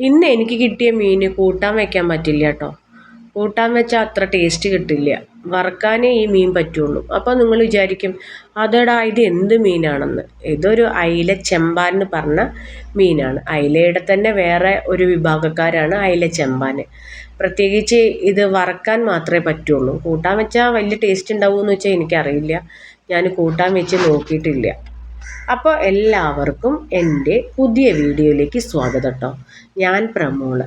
ഇന്ന് എനിക്ക് കിട്ടിയ മീൻ കൂട്ടാൻ വെക്കാൻ പറ്റില്ല കേട്ടോ കൂട്ടാൻ വെച്ചാൽ അത്ര ടേസ്റ്റ് കിട്ടില്ല. വറക്കാനേ ഈ മീൻ പറ്റുള്ളൂ. അപ്പോൾ നിങ്ങൾ വിചാരിക്കും അതെടാ ഇത് എന്ത് മീനാണെന്ന്? ഇതൊരു അയില ചെമ്പാൻ എന്ന് പറഞ്ഞ മീനാണ്. അയിലയുടെ തന്നെ വേറെ ഒരു വിഭാഗക്കാരാണ് അയില ചെമ്പാൻ. പ്രത്യേകിച്ച് ഇത് വറക്കാൻ മാത്രമേ പറ്റുള്ളൂ. കൂട്ടാൻ വെച്ചാൽ വലിയ ടേസ്റ്റ് ഉണ്ടാവുമെന്ന് വെച്ചാൽ എനിക്കറിയില്ല. ഞാൻ കൂട്ടാൻ വെച്ച് നോക്കിയിട്ടില്ല. അപ്പോൾ എല്ലാവർക്കും എന്റെ പുതിയ വീഡിയോയിലേക്ക് സ്വാഗതം കേട്ടോ ഞാൻ പ്രമോൾ.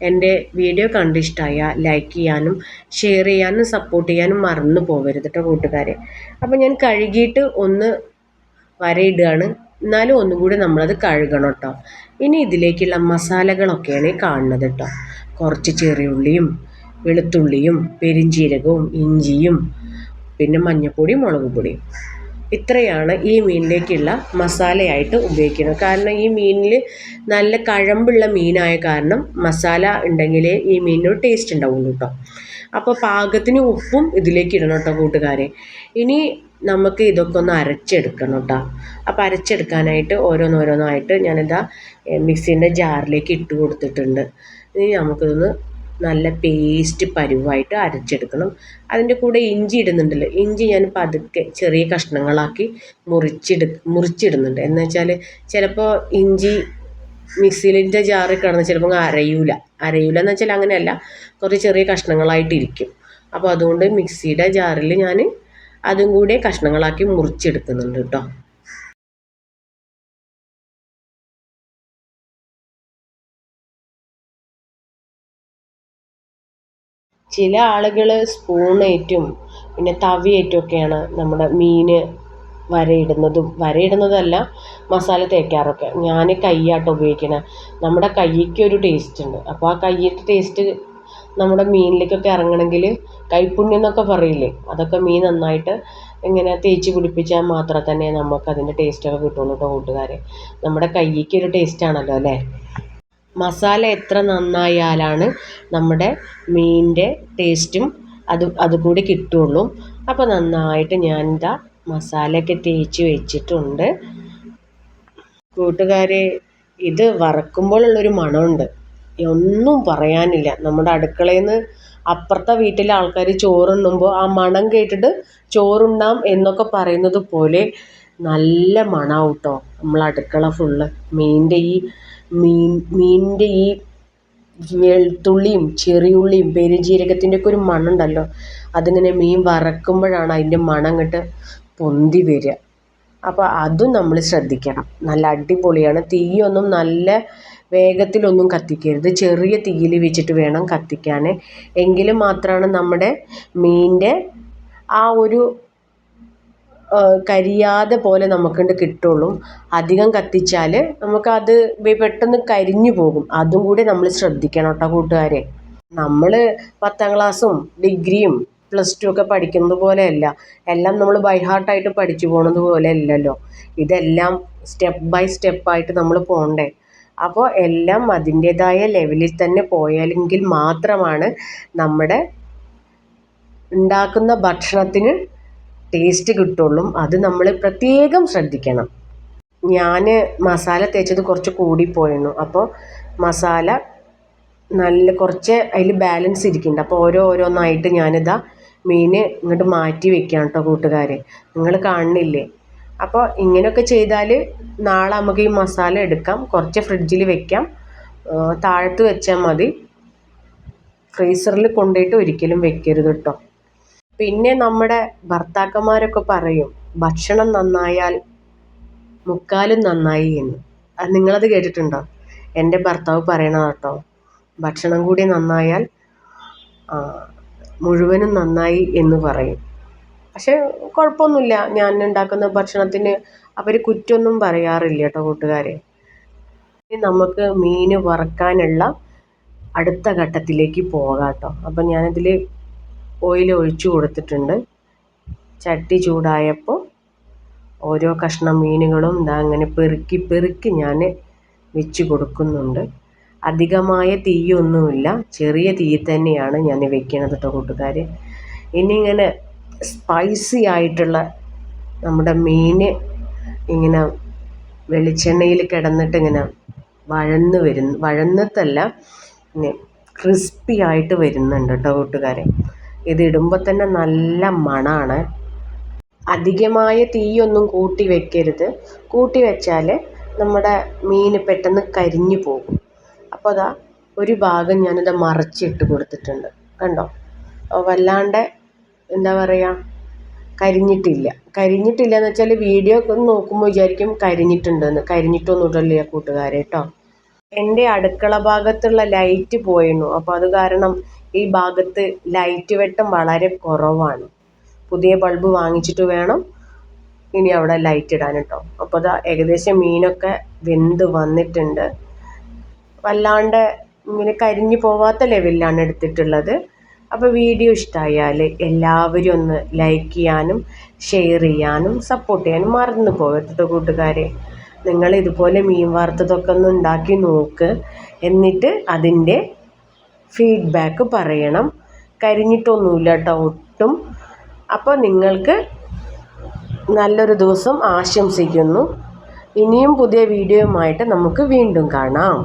എന്റെ വീഡിയോ കണ്ടിഷ്ടമായ ലൈക്ക് ചെയ്യാനും ഷെയർ ചെയ്യാനും സപ്പോർട്ട് ചെയ്യാനും മറന്നു പോകരുത് കേട്ടോ കൂട്ടുകാരെ. അപ്പോൾ ഞാൻ കഴുകിയിട്ട് ഒന്ന് വരയിടുകയാണ്. എന്നാലും ഒന്നും കൂടി നമ്മളത് കഴുകണം കേട്ടോ ഇനി ഇതിലേക്കുള്ള മസാലകളൊക്കെയാണ് കാണുന്നത് കേട്ടോ കുറച്ച് ചെറിയുള്ളിയും വെളുത്തുള്ളിയും പെരിഞ്ചീരകവും ഇഞ്ചിയും പിന്നെ മഞ്ഞൾപ്പൊടിയും മുളക് പൊടിയും ഇത്രയാണ് ഈ മീനിലേക്കുള്ള മസാലയായിട്ട് ഉപയോഗിക്കുന്നത്. കാരണം ഈ മീനിൽ നല്ല കഴമ്പുള്ള മീനായ കാരണം മസാല ഉണ്ടെങ്കിലേ ഈ മീനിനൊരു ടേസ്റ്റ് ഉണ്ടാവുള്ളൂ കേട്ടോ അപ്പോൾ പാകത്തിന് ഉപ്പും ഇതിലേക്ക് ഇടണം കേട്ടോ കൂട്ടുകാരെ. ഇനി നമുക്ക് ഇതൊക്കെ ഒന്ന് അരച്ചെടുക്കണം കേട്ടോ അപ്പോൾ അരച്ചെടുക്കാനായിട്ട് ഓരോന്നോരോന്നായിട്ട് ഞാനിതാ മിക്സീന്റെ ജാറിലേക്ക് ഇട്ട് കൊടുത്തിട്ടുണ്ട്. ഇനി നമുക്കിതൊന്ന് നല്ല പേസ്റ്റ് പരുവായിട്ട് അരച്ചെടുക്കണം. അതിന്റെ കൂടെ ഇഞ്ചി ഇടുന്നുണ്ടല്ലോ. ഇഞ്ചി ഞാൻ പതുക്കെ ചെറിയ കഷ്ണങ്ങളാക്കി മുറിച്ചിട് മുറിച്ചിടുന്നുണ്ട്. എന്ന് വെച്ചാൽ ചിലപ്പോൾ ഇഞ്ചി മിക്സിലിന്റെ ജാറിൽ കിടന്ന് ചിലപ്പോൾ അരയൂല അരയൂല. എന്ന് വെച്ചാൽ അങ്ങനെയല്ല. കുറച്ച് ചെറിയ കഷ്ണങ്ങളായിട്ടിരിക്കും അപ്പോൾ അതുകൊണ്ട് മിക്സിയുടെ ജാറിൽ ഞാൻ അതും കൂടെ കഷ്ണങ്ങളാക്കി മുറിച്ചെടുക്കുന്നുണ്ട് കേട്ടോ. ചില ആളുകൾ സ്പൂണേറ്റും പിന്നെ തവിയേറ്റുമൊക്കെയാണ് നമ്മുടെ മീൻ വരയിടുന്നതും. വരയിടുന്നതല്ല മസാല തേക്കാറൊക്കെ. ഞാൻ കൈയാട്ടോ ഉപയോഗിക്കുന്നത് നമ്മുടെ ടേസ്റ്റ് ഉണ്ട് അപ്പോൾ ആ കയ്യിന്റെ ടേസ്റ്റ് നമ്മുടെ മീനിലേക്കൊക്കെ ഇറങ്ങണമെങ്കിൽ കൈപ്പുണ്യം എന്നൊക്കെ പറയില്ലേ? അതൊക്കെ മീൻ നന്നായിട്ട് ഇങ്ങനെ തേച്ച് പിടിപ്പിച്ചാൽ മാത്രമേ തന്നെ നമുക്ക് അതിന്റെ ടേസ്റ്റൊക്കെ കിട്ടുള്ളൂ കേട്ടോ കൂട്ടുകാരെ. നമ്മുടെ ടേസ്റ്റ് ആണല്ലോ അല്ലേ? മസാല എത്ര നന്നായാലാണ് നമ്മുടെ മീനിന്റെ ടേസ്റ്റും അത് അതുകൂടി കിട്ടുള്ളൂ. അപ്പോൾ നന്നായിട്ട് ഞാൻ ഇതാ മസാലയൊക്കെ തേച്ച് വെച്ചിട്ടുണ്ട്. കൂട്ടുകാരെ ഇത് വറക്കുമ്പോഴുള്ളൊരു മണമുണ്ട്. ഒന്നും പറയാനില്ല. നമ്മുടെ അടുക്കളയിൽ നിന്ന് അപ്പുറത്തെ വീട്ടിലെ ആൾക്കാർ ചോറുണ്ണുമ്പോൾ ആ മണം കേട്ടിട്ട് ചോറുണ്ണാം എന്നൊക്കെ പറയുന്നത് പോലെ നല്ല മണമാവും കേട്ടോ നമ്മളടുക്കള ഫുള്ള്. മീനിന്റെ ഈ മീൻ മീനിന്റെ ഈ വെളുത്തുള്ളിയും ചെറിയുള്ളിയും പെരുംജീരകത്തിന്റെ ഒക്കെ ഒരു മണമുണ്ടല്ലോ. അതിങ്ങനെ മീൻ വറക്കുമ്പോഴാണ് അതിന്റെ മണം അങ്ങോട്ട് പൊന്തി വരിക. അപ്പോൾ അതും നമ്മൾ ശ്രദ്ധിക്കണം. നല്ല അടിപൊളിയാണ്. തീയൊന്നും നല്ല വേഗത്തിലൊന്നും കത്തിക്കരുത്. ചെറിയ തീയിൽ വെച്ചിട്ട് വേണം കത്തിക്കാൻ എങ്കിൽ മാത്രമാണ് നമ്മുടെ മീനിന്റെ ആ ഒരു കരിയാതെ പോലെ നമുക്കണ്ട് കിട്ടുള്ളൂ. അധികം കത്തിച്ചാൽ നമുക്കത് പെട്ടെന്ന് കരിഞ്ഞു പോകും. അതും കൂടി നമ്മൾ ശ്രദ്ധിക്കണം കേട്ടോ കൂട്ടുകാരെ. നമ്മൾ പത്താം ക്ലാസ്സും ഡിഗ്രിയും പ്ലസ് ടു ഒക്കെ പഠിക്കുന്നത് പോലെയല്ല. എല്ലാം നമ്മൾ ബൈ ഹാർട്ടായിട്ട് പഠിച്ചു പോണത് പോലെ അല്ലല്ലോ ഇതെല്ലാം സ്റ്റെപ്പ് ബൈ സ്റ്റെപ്പായിട്ട് നമ്മൾ പോകണ്ടേ അപ്പോൾ എല്ലാം അതിന്റെതായ ലെവലിൽ തന്നെ പോയാലെങ്കിൽ മാത്രമാണ് നമ്മുടെ ഉണ്ടാക്കുന്ന ഭക്ഷണത്തിന് ടേസ്റ്റ് കിട്ടുള്ളൂ. അത് നമ്മൾ പ്രത്യേകം ശ്രദ്ധിക്കണം. ഞാൻ മസാല തേച്ചത് കുറച്ച് കൂടിപ്പോയിരുന്നു. അപ്പോൾ മസാല നല്ല കുറച്ച് അതിൽ ബാലൻസ് ഇരിക്കുന്നുണ്ട്. അപ്പോൾ ഓരോ ഓരോന്നായിട്ട് ഞാനിതാ മീൻ ഇങ്ങോട്ട് മാറ്റി വെക്കുകയാണ് കേട്ടോ കൂട്ടുകാരെ. നിങ്ങൾ കാണുന്നില്ലേ? അപ്പോൾ ഇങ്ങനെയൊക്കെ ചെയ്താൽ നാളെ നമുക്ക് ഈ മസാല എടുക്കാം. കുറച്ച് ഫ്രിഡ്ജിൽ വെക്കാം. താഴത്ത് വെച്ചാൽ മതി. ഫ്രീസറിൽ കൊണ്ടുപോയിട്ട് ഒരിക്കലും വെക്കരുത് കേട്ടോ പിന്നെ നമ്മുടെ ഭർത്താക്കന്മാരൊക്കെ പറയും ഭക്ഷണം നന്നായാൽ മുക്കാലും നന്നായി എന്ന്. അത് നിങ്ങളത് കേട്ടിട്ടുണ്ടോ? എന്റെ ഭർത്താവ് പറയണ കേട്ടോ. ഭക്ഷണം കൂടി നന്നായാൽ മുഴുവനും നന്നായി എന്ന് പറയും. പക്ഷേ കുഴപ്പമൊന്നുമില്ല. ഞാൻ ഉണ്ടാക്കുന്ന ഭക്ഷണത്തിന് അവർ കുറ്റമൊന്നും പറയാറില്ല കേട്ടോ കൂട്ടുകാരെ. നമുക്ക് മീൻ വറക്കാനുള്ള അടുത്ത ഘട്ടത്തിലേക്ക് പോകാം കേട്ടോ. അപ്പം ഞാനിതിൽ ഓയിൽ ഒഴിച്ചു കൊടുത്തിട്ടുണ്ട്. ചട്ടി ചൂടായപ്പോൾ ഓരോ കഷ്ണം മീനുകളും ഇതാ അങ്ങനെ പെറുക്കി പെറുക്കി ഞാൻ വെച്ച് കൊടുക്കുന്നുണ്ട്. അധികമായ തീയൊന്നുമില്ല. ചെറിയ തീ തന്നെയാണ് ഞാൻ വെക്കുന്നത് കേട്ടോ കൂട്ടുകാർ ഇനി ഇങ്ങനെ സ്പൈസി ആയിട്ടുള്ള നമ്മുടെ മീൻ ഇങ്ങനെ വെളിച്ചെണ്ണയിൽ കിടന്നിട്ട് ഇങ്ങനെ വഴന്ന് വരുന്നു വഴന്നത്തല്ല ക്രിസ്പി ആയിട്ട് വരുന്നുണ്ട് കേട്ടോ കൂട്ടുകാരെ. ഇത് ഇടുമ്പോൾ തന്നെ നല്ല മണമാണ് അധികമായ തീയൊന്നും കൂട്ടി വെക്കരുത്. കൂട്ടി വെച്ചാൽ നമ്മുടെ മീൻ പെട്ടെന്ന് കരിഞ്ഞു പോകും. അപ്പോൾ അതാ ഒരു ഭാഗം ഞാനിത് മറച്ചിട്ട് കൊടുത്തിട്ടുണ്ട്. കണ്ടോ? വല്ലാണ്ട് എന്താ പറയുക കരിഞ്ഞിട്ടില്ല. കരിഞ്ഞിട്ടില്ല എന്ന് വെച്ചാൽ വീഡിയോ നോക്കുമ്പോൾ വിചാരിക്കും കരിഞ്ഞിട്ടുണ്ടെന്ന്. കരിഞ്ഞിട്ടൊന്നുമില്ല കൂട്ടുകാരെ കേട്ടോ എന്റെ അടുക്കള ഭാഗത്തുള്ള ലൈറ്റ് പോയിരുന്നു അപ്പോൾ അത് കാരണം ഈ ഭാഗത്ത് ലൈറ്റ് വെട്ടം വളരെ കുറവാണ്. പുതിയ ബൾബ് വാങ്ങിച്ചിട്ട് വേണം ഇനി അവിടെ ലൈറ്റ് ഇടാൻ കേട്ടോ അപ്പോൾ അത് ഏകദേശം മീനൊക്കെ വെന്ത് വന്നിട്ടുണ്ട്. വല്ലാണ്ട് ഇങ്ങനെ കരിഞ്ഞു പോവാത്ത ലെവലിലാണ് എടുത്തിട്ടുള്ളത്. അപ്പോൾ വീഡിയോ ഇഷ്ടമായാൽ എല്ലാവരും ഒന്ന് ലൈക്ക് ചെയ്യാനും ഷെയർ ചെയ്യാനും സപ്പോർട്ട് ചെയ്യാനും മറന്നു പോകരുത് കൂട്ടുകാരെ. നിങ്ങൾ ഇതുപോലെ മീൻ വറുത്തതൊക്കെ ഒന്ന് ഉണ്ടാക്കി നോക്ക്. എന്നിട്ട് അതിന്റെ ഫീഡ്ബാക്ക് പറയണം. കരിഞ്ഞിട്ടൊന്നുമില്ല കേട്ടോ ഒട്ടും. അപ്പോൾ നിങ്ങൾക്ക് നല്ലൊരു ദിവസം ആശംസിക്കുന്നു. ഇനിയും പുതിയ വീഡിയോയുമായിട്ട് നമുക്ക് വീണ്ടും കാണാം.